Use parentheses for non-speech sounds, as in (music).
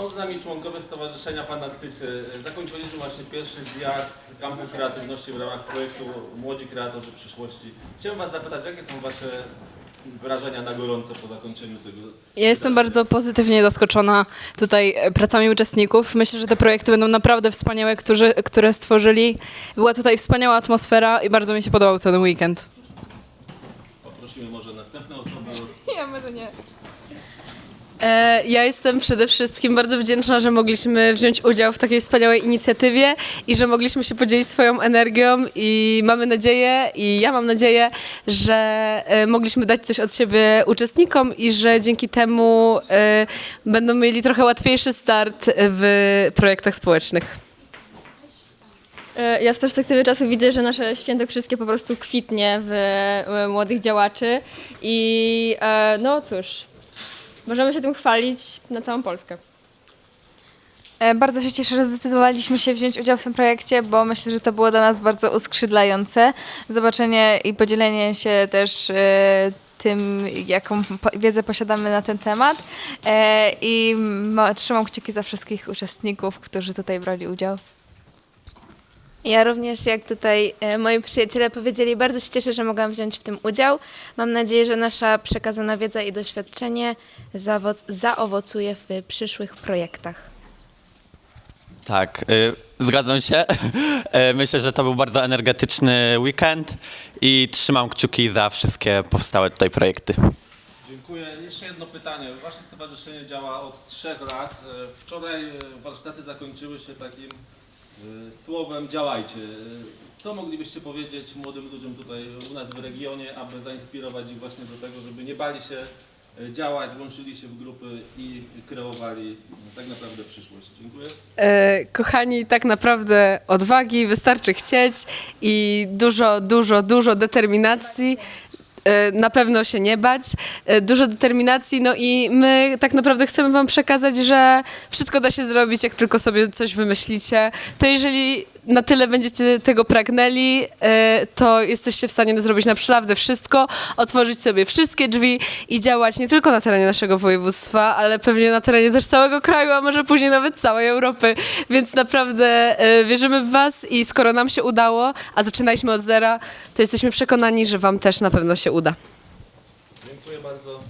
Są z nami członkowie Stowarzyszenia Fanatycy. Zakończyliśmy właśnie pierwszy zjazd kampu kreatywności w ramach projektu Młodzi Kreatorzy Przyszłości. Chciałem Was zapytać, jakie są Wasze wrażenia na gorąco po zakończeniu tego? Ja jestem bardzo pozytywnie zaskoczona tutaj e, pracami uczestników. Myślę, że te projekty będą naprawdę wspaniałe, którzy, które stworzyli. Była tutaj wspaniała atmosfera i bardzo mi się podobał ten weekend. Poprosimy może następne osoby. Ja może nie. E, Ja jestem przede wszystkim bardzo wdzięczna, że mogliśmy wziąć udział w takiej wspaniałej inicjatywie i że mogliśmy się podzielić swoją energią i mamy nadzieję i ja mam nadzieję, że e, mogliśmy dać coś od siebie uczestnikom i że dzięki temu e, będą mieli trochę łatwiejszy start w projektach społecznych. E, Ja z perspektywy czasu widzę, że nasze świętokrzyskie po prostu kwitnie w e, młodych działaczy i e, no cóż, możemy się tym chwalić na całą Polskę. E, Bardzo się cieszę, że zdecydowaliśmy się wziąć udział w tym projekcie, bo myślę, że to było dla nas bardzo uskrzydlające. Zobaczenie i podzielenie się też e, tym, jaką wiedzę posiadamy na ten temat. E, I ma, trzymam kciuki za wszystkich uczestników, którzy tutaj brali udział. Ja również, jak tutaj e, moi przyjaciele powiedzieli, bardzo się cieszę, że mogłam wziąć w tym udział. Mam nadzieję, że nasza przekazana wiedza i doświadczenie zawoc- zaowocuje w przyszłych projektach. Tak, y, zgadzam się. (laughs) E, Myślę, że to był bardzo energetyczny weekend i trzymam kciuki za wszystkie powstałe tutaj projekty. Dziękuję. Jeszcze jedno pytanie. Wasze stowarzyszenie działa od trzech lat. E, Wczoraj e, warsztaty zakończyły się takim słowem działajcie. E, Co moglibyście powiedzieć młodym ludziom tutaj u nas w regionie, aby zainspirować ich właśnie do tego, żeby nie bali się e, działać, włączyli się w grupy i kreowali e, tak naprawdę przyszłość. Dziękuję. E, Kochani, tak naprawdę odwagi, wystarczy chcieć i dużo, dużo, dużo determinacji. E, Na pewno się nie bać, e, dużo determinacji, no i my tak naprawdę chcemy Wam przekazać, że wszystko da się zrobić, jak tylko sobie coś wymyślicie. To jeżeli na tyle będziecie tego pragnęli, e, to jesteście w stanie zrobić naprawdę wszystko, otworzyć sobie wszystkie drzwi i działać nie tylko na terenie naszego województwa, ale pewnie na terenie też całego kraju, a może później nawet całej Europy. Więc naprawdę e, wierzymy w Was i skoro nam się udało, a zaczynaliśmy od zera, to jesteśmy przekonani, że Wam też na pewno się uda. Dziękuję bardzo.